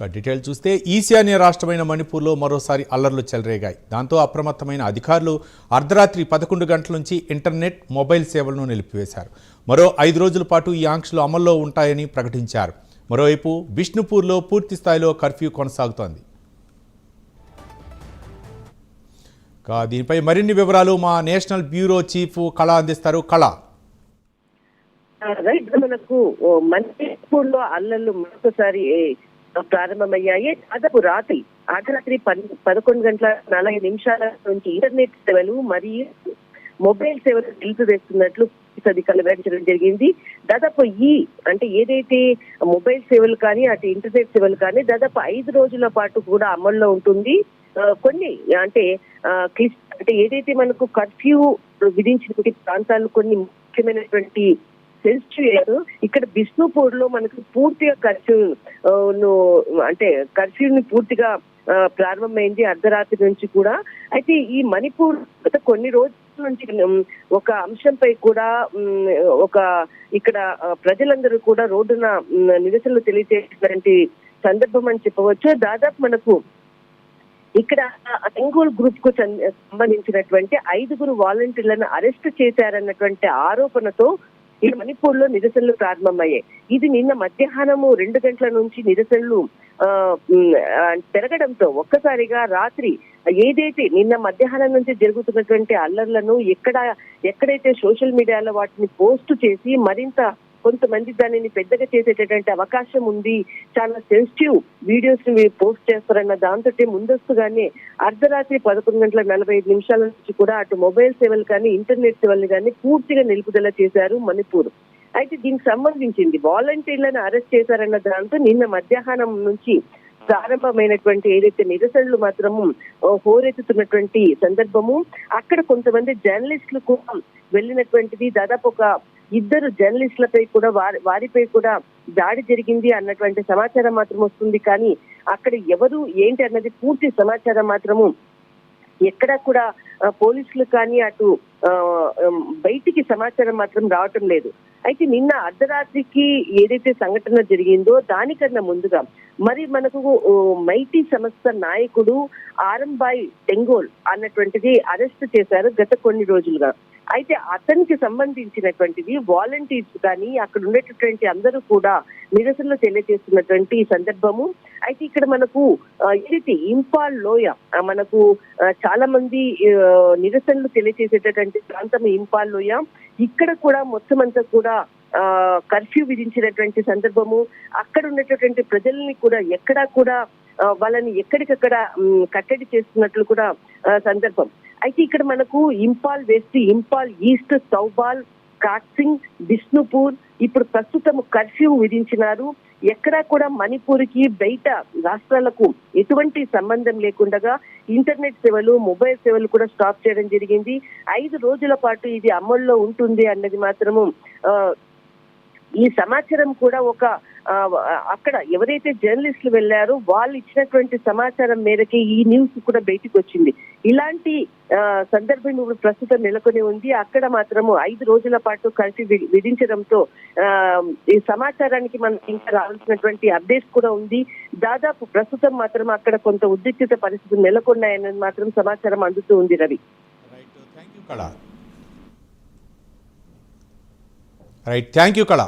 Detail చూస్తే ఈశాన్య రాష్ట్రమైన మణిపూర్లో మరోసారి అల్లర్లు చెలరేగాయి. దాంతో అప్రమత్తమైన అధికారులు అర్ధరాత్రి పదకొండు గంటల నుంచి ఇంటర్నెట్ మొబైల్ సేవలను నిలిపివేశారు. మరో ఐదు రోజుల పాటు ఈ ఆంక్షలు అమల్లో ఉంటాయని ప్రకటించారు. మరోవైపు బిష్ణుపూర్లో పూర్తి స్థాయిలో కర్ఫ్యూ కొనసాగుతోంది. దీనిపై మరిన్ని వివరాలు మా నేషనల్ బ్యూరో చీఫ్ కళ అందిస్తారు. కళ. రైట్ మనకు మణిపూర్లో అల్లర్లు మరొకసారి ప్రారంభమయ్యాయి. దాదాపు రాత్రి అర్ధరాత్రి పదకొండు గంటల నలభై నిమిషాల నుంచి ఇంటర్నెట్ సేవలు మరియు మొబైల్ సేవలు నిలిపివేస్తున్నట్లు అధికారులు వెల్లడించడం జరిగింది. దాదాపు ఈ అంటే ఏదైతే మొబైల్ సేవలు కానీ అటు ఇంటర్నెట్ సేవలు కానీ దాదాపు ఐదు రోజుల పాటు కూడా అమల్లో ఉంటుంది. కొన్ని అంటే ఆ, అంటే ఏదైతే మనకు కర్ఫ్యూ విధించినటువంటి ప్రాంతాలు కొన్ని ముఖ్యమైనటువంటి సెన్సిటివ్ చేయరు ఇక్కడ బిష్ణుపూర్లో మనకు పూర్తిగా కర్ఫ్యూ అంటే ను అంటే పూర్తిగా ప్రారంభమైంది అర్ధరాత్రి నుంచి కూడా. అయితే ఈ మణిపూర్ గత కొన్ని రోజుల నుంచి ఒక అంశంపై కూడా ఒక ఇక్కడ ప్రజలందరూ కూడా రోడ్డున నిరసనలు తెలియజేసినటువంటి సందర్భం అని చెప్పవచ్చు. దాదాపు మనకు ఇక్కడ అంగోల్ గ్రూప్కు సంబంధించినటువంటి ఐదుగురు వాలంటీర్లను అరెస్ట్ చేశారన్నటువంటి ఆరోపణతో ఈ మణిపూర్లో నిరసనలు ప్రారంభమయ్యాయి. ఇది నిన్న మధ్యాహ్నము రెండు గంటల నుంచి నిరసనలు ఆ, పెరగడంతో ఒక్కసారిగా రాత్రి ఏదైతే నిన్న మధ్యాహ్నం నుంచి జరుగుతున్నటువంటి అల్లర్లను ఎక్కడ ఎక్కడైతే సోషల్ మీడియాలో వాటిని పోస్ట్ చేసి మరింత కొంతమంది దానిని పెద్దగా చేసేటటువంటి అవకాశం ఉంది. చాలా సెన్సిటివ్ వీడియోస్ని పోస్ట్ చేస్తారన్న దాంతో ముందస్తుగానే అర్ధరాత్రి పదకొండు గంటల నలభై ఐదు నిమిషాల నుంచి కూడా అటు మొబైల్ సేవలు కానీ ఇంటర్నెట్ సేవలు కానీ పూర్తిగా నిలుపుదల చేశారు మణిపూర్. అయితే దీనికి సంబంధించింది వాలంటీర్లను అరెస్ట్ చేశారన్న దాంతో నిన్న మధ్యాహ్నం నుంచి ప్రారంభమైనటువంటి ఏదైతే నిరసనలు మాత్రము హోరెత్తుతున్నటువంటి సందర్భము అక్కడ కొంతమంది జర్నలిస్టులు కూడా వెళ్ళినటువంటిది దాదాపు ఒక ఇద్దరు జర్నలిస్టులపై కూడా వారి వారిపై కూడా దాడి జరిగింది అన్నటువంటి సమాచారం మాత్రం వస్తుంది. కానీ అక్కడ ఎవరు ఏంటి అన్నది పూర్తి సమాచారం మాత్రము ఎక్కడా కూడా పోలీసులు కానీ అటు బయటికి సమాచారం మాత్రం రావటం లేదు. అయితే నిన్న అర్ధరాత్రికి ఏదైతే సంఘటన జరిగిందో దానికన్నా ముందుగా మరి మనకు మైటీ సంస్థ నాయకుడు ఆరంబాయి టెంగోల్ అన్నటువంటిది అరెస్ట్ చేశారు గత కొన్ని రోజులుగా. అయితే అతనికి సంబంధించినటువంటిది వాలంటీర్స్ కానీ అక్కడ ఉండేటటువంటి అందరూ కూడా నిరసనలు తెలియజేస్తున్నటువంటి సందర్భము. అయితే ఇక్కడ మనకు ఏదైతే ఇంపాల్ లోయ మనకు చాలా మంది నిరసనలు తెలియజేసేటటువంటి ప్రాంతం ఇంపాల్ లోయ. ఇక్కడ కూడా మొత్తం అంతా కూడా ఆ కర్ఫ్యూ విధించినటువంటి సందర్భము. అక్కడ ఉన్నటువంటి ప్రజల్ని కూడా ఎక్కడా కూడా వాళ్ళని ఎక్కడికక్కడ కట్టడి చేస్తున్నట్లు కూడా సందర్భం. అయితే ఇక్కడ మనకు ఇంపాల్ వెస్ట్ ఇంపాల్ ఈస్ట్ సౌబాల్ కాక్సింగ్ బిష్ణుపూర్ ఇప్పుడు ప్రస్తుతం కర్ఫ్యూ విధించినారు. ఎక్కడా కూడా మణిపూర్కి బయట రాష్ట్రాలకు ఎటువంటి సంబంధం లేకుండా ఇంటర్నెట్ సేవలు మొబైల్ సేవలు కూడా స్టాప్ చేయడం జరిగింది. ఐదు రోజుల పాటు ఇది అమల్లో ఉంటుంది అన్నది మాత్రము ఈ సమాచారం కూడా ఒక అక్కడ ఎవరైతే జర్నలిస్టులు వెళ్ళారో వాళ్ళు ఇచ్చినటువంటి సమాచారం మేరకే ఈ న్యూస్ కూడా బయటకు వచ్చింది. ఇలాంటి సందర్భం ఇప్పుడు ప్రస్తుతం నెలకొని ఉంది. అక్కడ మాత్రము ఐదు రోజుల పాటు కర్ఫ్యూ విధించడంతో ఆ, ఈ సమాచారానికి మనకి ఇంకా రావాల్సినటువంటి అప్డేట్స్ కూడా ఉంది. దాదాపు ప్రస్తుతం మాత్రం అక్కడ కొంత ఉద్రిక్తత పరిస్థితులు నెలకొన్నాయన్నది మాత్రం సమాచారం అందుతూ ఉంది Ravi. Right thank you right thank you కళ